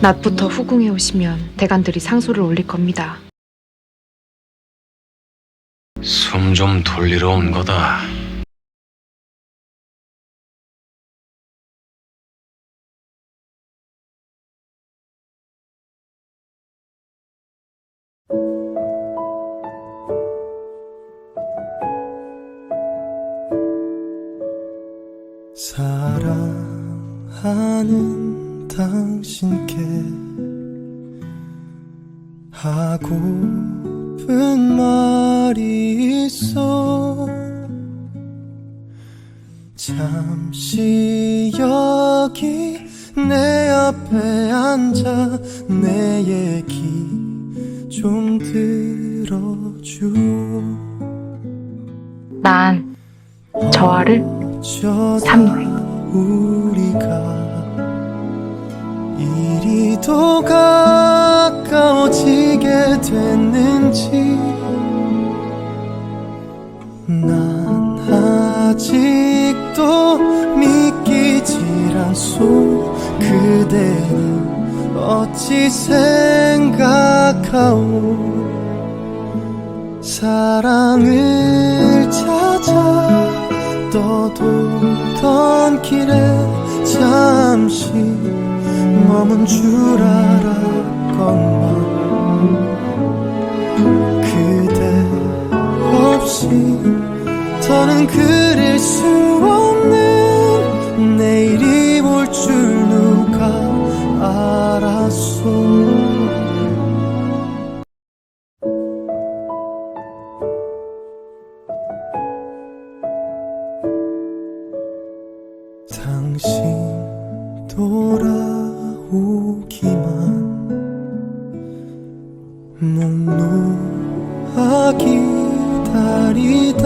낮부터 후궁에 오시면 대관들이 상소를 올릴 겁니다. 숨 좀 돌리러 온 거다. 사랑하는 당신께 하고픈 말이 있어. 잠시 여기 내 앞에 앉아 내 얘기 좀 들어줘. 난 저하를 우리가 이리도 가까워지게 됐는지 난 아직도 믿기질 않소. 그대는 어찌 생각하오? 사랑을 찾아 떠돌던 길에 잠시 머문 줄 알았건만 그대 없이 더는 그릴 수 없는 내일이 올 줄 누가 알았소 목 놓아 기다리다.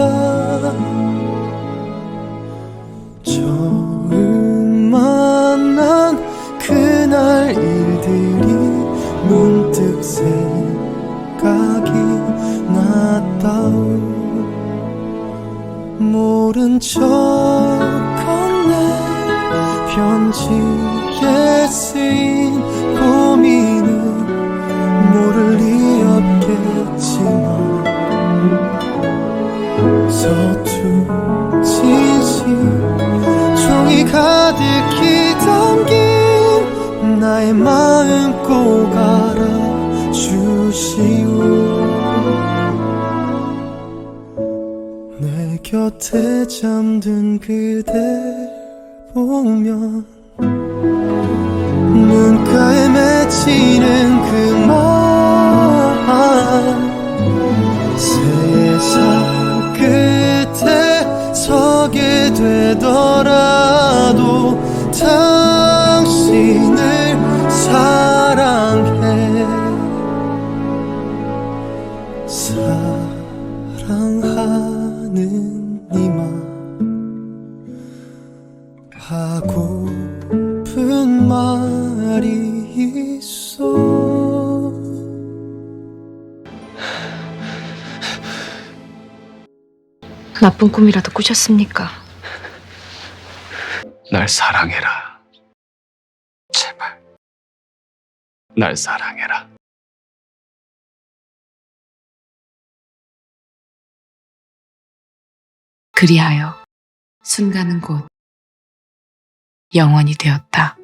처음 만난 그날 일들이 문득 생각이 났다오. 모른 척 건네 편지에 쓰인 진심 종이 가득히 담긴 나의 마음 꼭 알아주시오. 내 곁에 잠든 그댈 보면 서게 되더라도 당신 나쁜 꿈이라도 꾸셨습니까? 날 사랑해라. 제발. 날 사랑해라. 그리하여 순간은 곧 영원이 되었다.